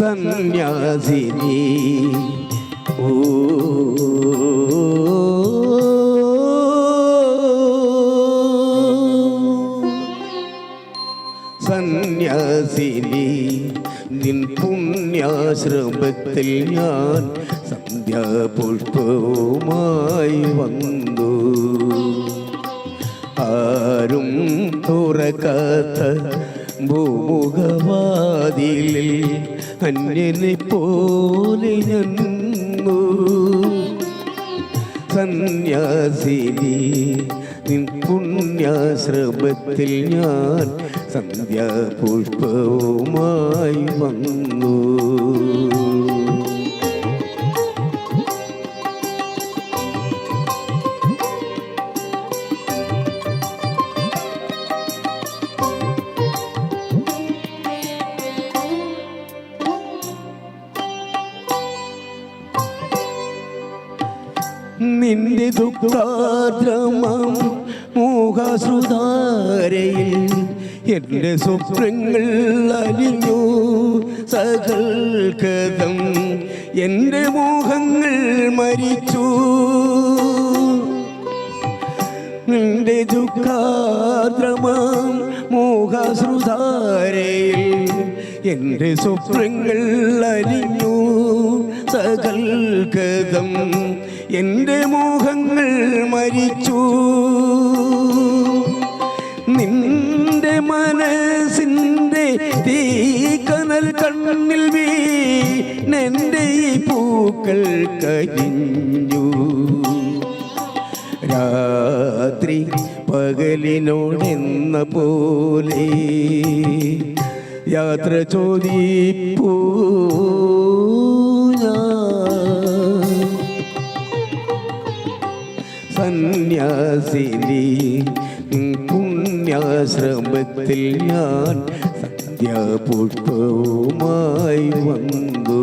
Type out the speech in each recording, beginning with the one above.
സന്യാസിനി. ഓ. സന്യാസിനി നിൻ പുണ്യാശ്രമത്തിൽ ഞാൻ സന്ധ്യാപുഷ്പവുമായി വന്നു. ആരും തുറക്കാത്ത ഭൂമുഖവാതിലിൽ അന്യനെ പോലെ ഞന്നു സന്യാസിനി നിൻ പുണ്യാശ്രമത്തിൽ ഞാൻ സന്ധ്യാപുഷ്പവുമായി വന്നു. നിന്റെ ദുഃഖാദ്രമം മൂഹസുധാരയിൽ എന്റെ സ്വപ്നങ്ങൾ അലിഞ്ഞു സകൽക്കഥം എന്റെ മോഹങ്ങൾ മരിച്ചു. നിന്റെ ദുഃഖാദ്രമം മോഹശ്രുതാരയിൽ എന്റെ സ്വപ്നങ്ങൾ അലിഞ്ഞു സകൽക്കഥം എന്റെ മോഹങ്ങൾ മരിച്ചു. നിന്റെ മനസ്സിന്റെ കനൽ കണ്ണിൽ വീണെന്റെ ഈ പൂക്കൾ കഴിഞ്ഞു രാത്രി പകലിനോടെന്ന പോലെ യാത്ര ചോദിപ്പൂ. സന്യാസിനി പുണ്യാശ്രമത്തിൽ ഞാൻ സന്ധ്യാപുഷ്പവുമായി വന്നു.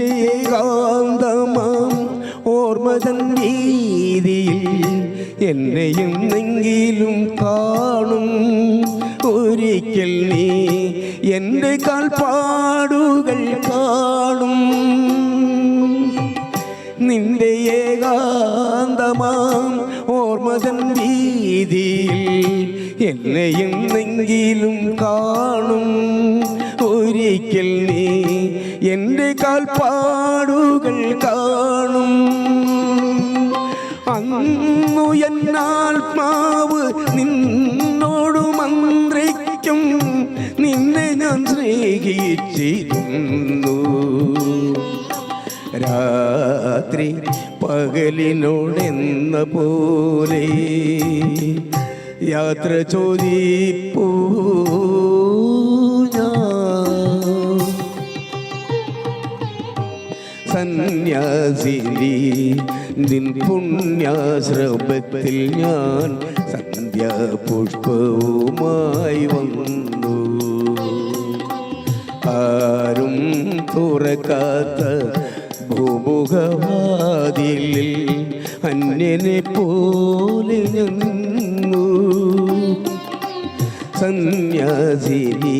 നിന്റെ ഏകാന്തമാം ഓർമ്മതൻ വീതിയിൽ എന്നെയും നെങ്കിലും കാണും. ഒരിക്കൽ നീ എന്റെ കാൽപ്പാടുകൾ കാണും. നിന്റെ ഏകാന്തമാം ഓർമ്മതൻ വീതിയിൽ എന്നെയും നെങ്കിലും കാണും. ഒരിക്കൽ നീ എന്റെ കാൽപ്പാടുകൾ കാണും. അന്നു എന്നാത്മാവ് നിന്നോട് മന്ത്രിക്കും. നിന്നെ ഞാൻ സ്നേഹിച്ചിരുന്നു. രാത്രി പകലിനോടെന്ന പോലെ യാത്ര ചോദിപ്പൂ. സന്യാസിനി നിൻ പുണ്യാശ്രമത്തിൽ ഞാൻ സന്ധ്യാപുഷ്പവുമായി വന്നു. ആരും തുറക്കാത്ത ഭൂമുഖവാതിൽ അന്യനെ പോലെ ഞന്നു സന്യാസിനി